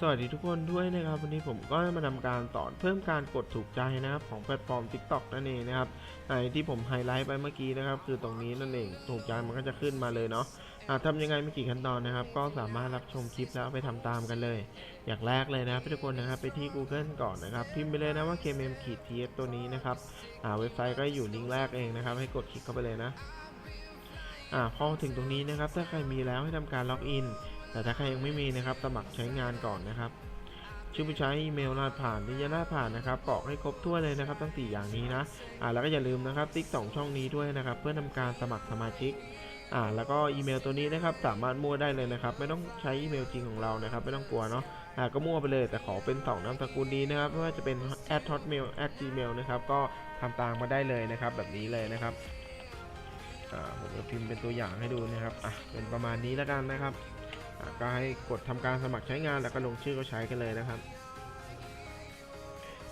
สวัสดีทุกคนด้วยนะครับวันนี้ผมก็มาทำการสอนเพิ่มการกดถูกใจนะครับของแพลตฟอร์ม TikTok นั่นเองนะครับไอที่ผมไฮไลท์ไปเมื่อกี้นะครับ คือตรงนี้นั่นเองถูกใจมันก็จะขึ้นมาเลยเนาะะทำยังไงไม่กี่ขั้นตอนนะครับ ก็สามารถรับชมคลิปแล้วไปทำตามกันเลย อย่างแรกเลยนะครับทุกคนนะครับไปที่ Google ก่อนนะครับ พิมพ์ไปเลยนะว่า kmm ขีด ts ตัวนี้นะครับเว็บไซต์ก็อยู่ลิงก์แรกเองนะครับ ให้กดคลิกเข้าไปเลยนะอ่าพอถึงตรงนี้นะครับ ถ้าใครมีแล้วให้ทำการล็อกอิน แต่ถ้าใครยังไม่มีนะครับสมัครใช้งานก่อนนะครับ ชื่อผู้ใช้อีเมลรหัสผ่านที่จะรหัสผ่านนะครับกรอกให้ครบถ้วนเลยนะครับทั้ง 4 อย่างนี้นะอ่าแล้วก็อย่าลืมนะครับติ๊กสองช่องนี้ด้วยนะครับ เพื่อทำการสมัครสมาชิกอ่าแล้วก็อีเมลตัวนี้นะครับสามารถมั่วได้เลยนะครับ ไม่ต้องใช้อีเมลจริงของเรานะครับ ไม่ต้องกลัวเนาะอ่าก็มั่วไปเลยแต่ขอเป็นสองนามสกุลนี้นะครับไม่ว่าจะเป็น at hotmail at gmail นะครับก็ทำตามมาได้เลยนะครับ แบบนี้เลยนะครับอ่าผมจะพิมพ์เป็นตัวอย่างให้ดูนะครับอะเป็นประมาณนี้แล้วกันนะครับ ก็ให้กดทำการสมัครใช้งานแล้วก็ลงชื่อก็ใช้กันเลยนะครับ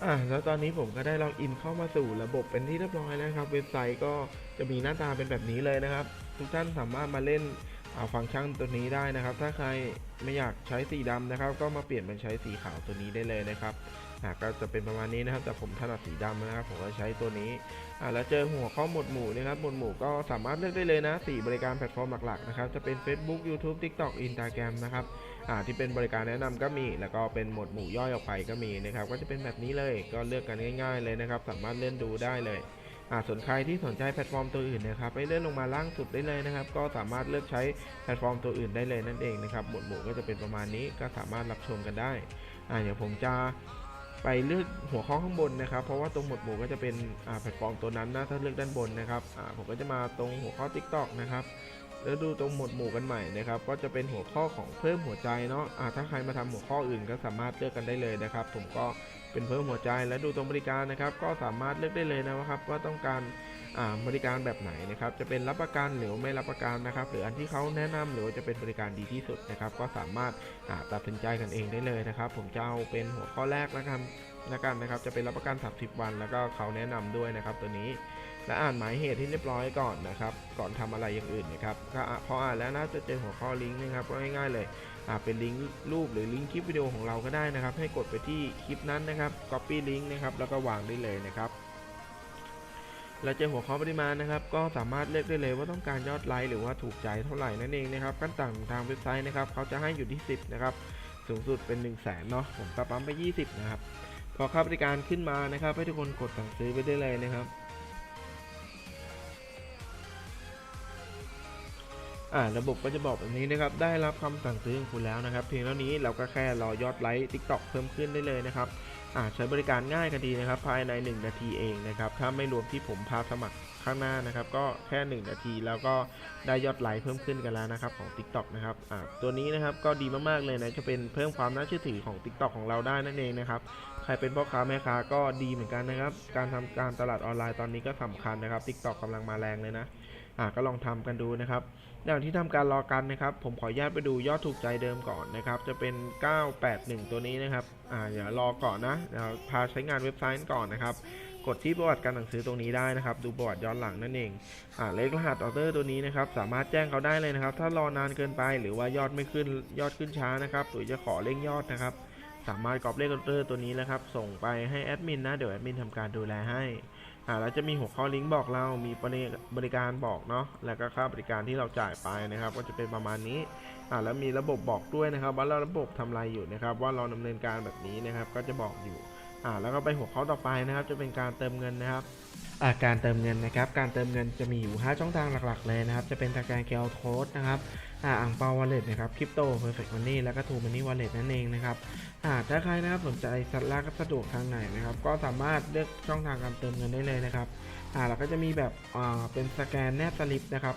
อ่าแล้วตอนนี้ผมก็ได้ล็อกอินเข้ามาสู่ระบบเป็นที่เรียบร้อยแล้วนะครับ เว็บไซต์ก็จะมีหน้าตาเป็นแบบนี้เลยนะครับ ทุกท่านสามารถมาเล่น ฟังก์ชันตัวนี้ได้นะครับ ถ้าใครไม่อยากใช้สีดำนะครับ ก็มาเปลี่ยนเป็นใช้สีขาวตัวนี้ได้เลยนะครับอะก็จะเป็นประมาณนี้นะครับ แต่ผมถนัดสีดำนะครับ ผมก็ใช้ตัวนี้อ่าแล้วเจอหัวข้อหมวดหมู่นะครับ หมวดหมู่ก็สามารถเลือกได้เลยนะสี่บริการแพลตฟอร์มหลักๆนะครับ จะเป็น Facebook YouTube TikTok Instagram นะครับอ่าที่เป็นบริการแนะนำก็มี แล้วก็เป็นหมวดหมู่ย่อยออกไปก็มีนะครับ ก็จะเป็นแบบนี้เลย ก็เลือกกันง่าย ๆ เลยนะครับ สามารถเล่นดูได้เลย ส่วนใครที่สนใจแพลตฟอร์มตัวอื่นนะครับให้เลื่อนลงมาล่างสุดได้เลยนะครับ ก็สามารถเลือกใช้แพลตฟอร์มตัวอื่นได้เลยนั่นเองนะครับหมวดหมู่ก็จะเป็นประมาณนี้ก็สามารถรับชมกันได้อ่าเดี๋ยวผมจะไปเลือกหัวข้อข้างบนนะครับ เพราะว่าตรงหมวดหมู่ก็จะเป็นอ่าแพลตฟอร์มตัวนั้นนะถ้าเลือกด้านบนนะครับอ่าผมก็จะมาตรงหัวข้อ TikTok นะครับแล้วดูตรงหมวดหมู่กันใหม่นะครับ ก็จะเป็นหัวข้อของเพิ่มหัวใจเนาะอ่าถ้าใครมาทำหัวข้ออื่นก็สามารถเลือกกันได้เลยนะครับ ผมก็ เป็นเพิ่มหัวใจและดูตรงบริการนะครับ ก็สามารถเลือกได้เลยนะครับ ว่าต้องการบริการแบบไหนนะครับ จะเป็นรับประกันหรือไม่รับประกันนะครับ หรืออันที่เขาแนะนำหรือว่าจะเป็นบริการดีที่สุดนะครับ ก็สามารถตัดสินใจกันเองได้เลยนะครับ ผมจะเอาเป็นหัวข้อแรกแล้วกันแล้วกันนะครับ จะเป็นรับประกัน 30 วัน แล้วก็เขาแนะนำด้วยนะครับตัวนี้ และอ่านหมายเหตุที่เรียบร้อยก่อนนะครับ ก่อนทำอะไรอย่างอื่นนะครับพออ่านแล้วนะจะเจอหัวข้อลิงก์นะครับก็ง่ายๆเลย เป็นลิงก์รูปหรือลิงก์คลิปวิดีโอของเราก็ได้นะครับ ให้กดไปที่คลิปนั้นนะครับ copy ลิงก์นะครับแล้วก็วางได้เลยนะครับแล้วเจอหัวข้อปริมาณนะครับ ก็สามารถเลือกได้เลยว่าต้องการยอดไลค์หรือว่าถูกใจเท่าไหร่นั่นเองนะครับขั้นต่ำทางเว็บไซต์นะครับเขาจะให้อยู่ที่ 10 นะครับ สูงสุดเป็น 1 0 0 0 0แสนเนาะผมก็ปั๊มไป 20 นะครับพอค่าบริการขึ้นมานะครับ ให้ทุกคนกดสั่งซื้อไปได้เลยนะครับ อ่าระบบก็จะบอกแบบนี้นะครับ ได้รับคำสั่งซื้อของคุณแล้วนะครับ เพียงเท่านี้เราก็แค่รอยอดไลค์ TikTok เพิ่มขึ้นได้เลยนะครับอ่าใช้บริการง่ายกันดีนะครับ ภายใน 1 นาทีเองนะครับ ถ้าไม่รวมที่ผมพาสมัครข้างหน้านะครับ ก็แค่ 1 นาทีแล้วก็ได้ยอดไลค์เพิ่มขึ้นกันแล้วนะครับของ TikTok นะครับอ่าตัวนี้นะครับก็ดีมากๆเลยนะจะเป็นเพิ่มความน่าเชื่อถือของ TikTok ของเราได้นั่นเองนะครับใครเป็นพ่อค้าแม่ค้าก็ดีเหมือนกันนะครับ การทำการตลาดออนไลน์ตอนนี้ก็สำคัญนะครับ TikTok กำลังมาแรงเลยนะ อ่าก็ลองทำกันดูนะครับอย่างที่ทำการรอกันนะครับ ผมขออนุญาตไปดูยอดถูกใจเดิมก่อนนะครับ จะเป็น 981 ตัวนี้นะครับอ่าเดี๋ยวรอก่อนนะเดี๋ยวพาใช้งานเว็บไซต์ก่อนนะครับ กดที่ประวัติการสั่งซื้อตรงนี้ได้นะครับ ดูประวัติย้อนหลังนั่นเองอ่าเลขรหัสออเดอร์ตัวนี้นะครับ สามารถแจ้งเขาได้เลยนะครับ ถ้ารอนานเกินไปหรือว่ายอดไม่ขึ้นยอดขึ้นช้านะครับหรือจะขอเร่งยอดนะครับสามารถกรอบเลขออเดอร์ตัวนี้นะครับ ส่งไปให้แอดมินนะ เดี๋ยวแอดมินทำการดูแลให้ อ่าแล้วจะมีหัวข้อลิงก์บอกเรา มีบริบริการบอกเนาะ แล้วก็ค่าบริการที่เราจ่ายไปนะครับ ก็จะเป็นประมาณนี้ อ่าแล้วมีระบบบอกด้วยนะครับ ว่าเราระบบทำอะไรอยู่นะครับ ว่าเราดำเนินการแบบนี้นะครับ ก็จะบอกอยู่ อ่าแล้วก็ไปหัวข้อต่อไปนะครับ จะเป็นการเติมเงินนะครับาการเติมเงินนะครับ การเติมเงินจะมีอยู่ 5 ช่องทางหลักๆ เลยนะครับ จะเป็นทางการ QR Code นะครับอ่าอ่างเปาวอลเล็ตนะครับคริปโตเพอร์เฟกต์มันนี่แล้วก็ทูมันนี่วอลเล็ตนั่นเองนะครับอ่าถ้าใครนะครับสนใจสัตว์ลากสะดวกทางไหนนะครับ ก็สามารถเลือกช่องทางการเติมเงินได้เลยนะครับอ่าเราก็จะมีแบบอ่าเป็นสแกนแนบสลิปนะครับ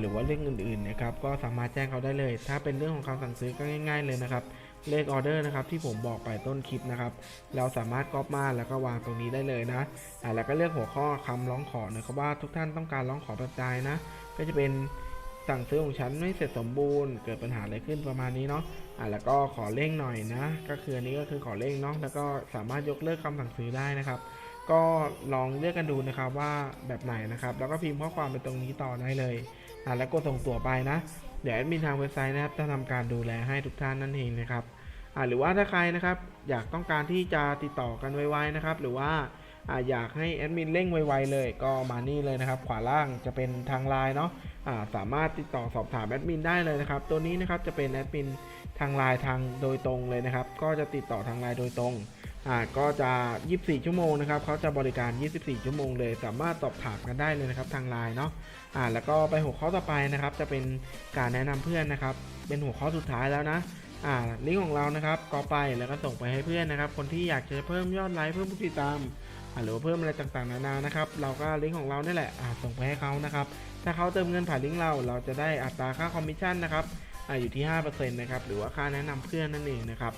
หรือว่าเรื่องอื่นๆนะครับก็สามารถแจ้งเขาได้เลย ถ้าเป็นเรื่องของคำสั่งซื้อก็ง่าย ๆเลยนะครับเลขออเดอร์นะครับที่ผมบอกไปต้นคลิปนะครับ เราสามารถก๊อปมาแล้วก็วางตรงนี้ได้เลยนะอ่าแล้วก็เลือกหัวข้อคำร้องขอนะครับว่าทุกท่านต้องการร้องขอแบบใดนะ ก็จะเป็นสั่งซื้อของฉันไม่เสร็จสมบูรณ์เกิดปัญหาอะไรขึ้นประมาณนี้เนาะอ่าแล้วก็ขอเร่งหน่อยนะ ก็คืออันนี้ก็คือขอเร่งเนาะแล้วก็สามารถยกเลิกคำสั่งซื้อได้นะครับ ก็ลองเลือกกันดูนะครับว่าแบบไหนนะครับ แล้วก็พิมพ์ข้อความไปตรงนี้ต่อได้เลยอ่าแล้วกดส่งตัวไปนะ เดี๋ยวแอดมินทางเว็บไซต์นะครับจะทำการดูแลให้ทุกท่านนั่นเองนะครับอ่าหรือว่าถ้าใครนะครับอยากต้องการที่จะติดต่อกันไวๆนะครับ หรือว่าอ่าอยากให้แอดมินเร่งไวๆเลย ก็มานี่เลยนะครับ ขวาล่างจะเป็นทางไลน์เนาะอ่าสามารถติดต่อสอบถามแอดมินได้เลยนะครับ ตัวนี้นะครับจะเป็นแอดมินทางไลน์ทางโดยตรงเลยนะครับ ก็จะติดต่อทางไลน์โดยตรง อ่าก็จะ 24 ชั่วโมงนะครับเขาจะบริการ 24 ชั่วโมงเลย สามารถสอบถามกันได้เลยนะครับทางไลน์เนาะอ่าแล้วก็ไปหัวข้อต่อไปนะครับ จะเป็นการแนะนำเพื่อนนะครับ เป็นหัวข้อสุดท้ายแล้วนะอ่าลิงก์ของเรานะครับก็ไปแล้วก็ส่งไปให้เพื่อนนะครับ คนที่อยากจะเพิ่มยอดไลค์เพิ่มผู้ติดตามหรือเพิ่มอะไรต่างๆนานานะครับ เราก็ลิงก์ของเราเนี่แหละส่งไปให้เขานะครับ ถ้าเขาเติมเงินผ่านลิงก์เรา เราจะได้อัตราค่าคอมมิชชั่นนะครับ อยู่ที่ 5%นะครับหรือว่าค่าแนะนำเพื่อนนั่นเองนะครับ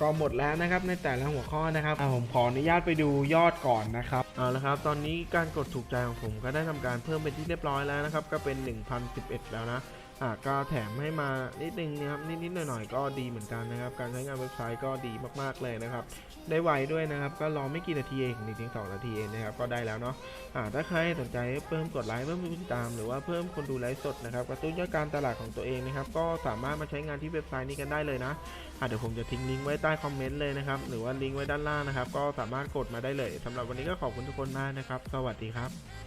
ก็หมดแล้วนะครับในแต่ละหัวข้อนะครับผมขออนุญาตไปดูยอดก่อนนะครับเอาละครับตอนนี้การกดถูกใจของผมก็ได้ทำการเพิ่มเป็นที่เรียบร้อยแล้วนะครับก็เป็น 1011 แล้วนะ อ่าก็แถมให้มานิดนึงนะครับนิดๆหน่อยๆก็ดีเหมือนกันนะครับ การใช้งานเว็บไซต์ก็ดีมากๆเลยนะครับ ได้ไวด้วยนะครับ ก็รอไม่กี่นาทีเองหนึ่งถึงสองนาทีเองนะครับก็ได้แล้วเนาะอ่าถ้าใครสนใจเพิ่มกดไลค์เพิ่มผู้ติดตามหรือว่าเพิ่มคนดูไลฟ์สดนะครับกระตุ้นยอดการตลาดของตัวเองนะครับ ก็สามารถมาใช้งานที่เว็บไซต์นี้กันได้เลยนะอะเดี๋ยวผมจะทิ้งลิงก์ไว้ใต้คอมเมนต์เลยนะครับหรือว่าลิงก์ไว้ด้านล่างนะครับ ก็สามารถกดมาได้เลยสำหรับวันนี้ก็ขอบคุณทุกคนมากนะครับ สวัสดีครับ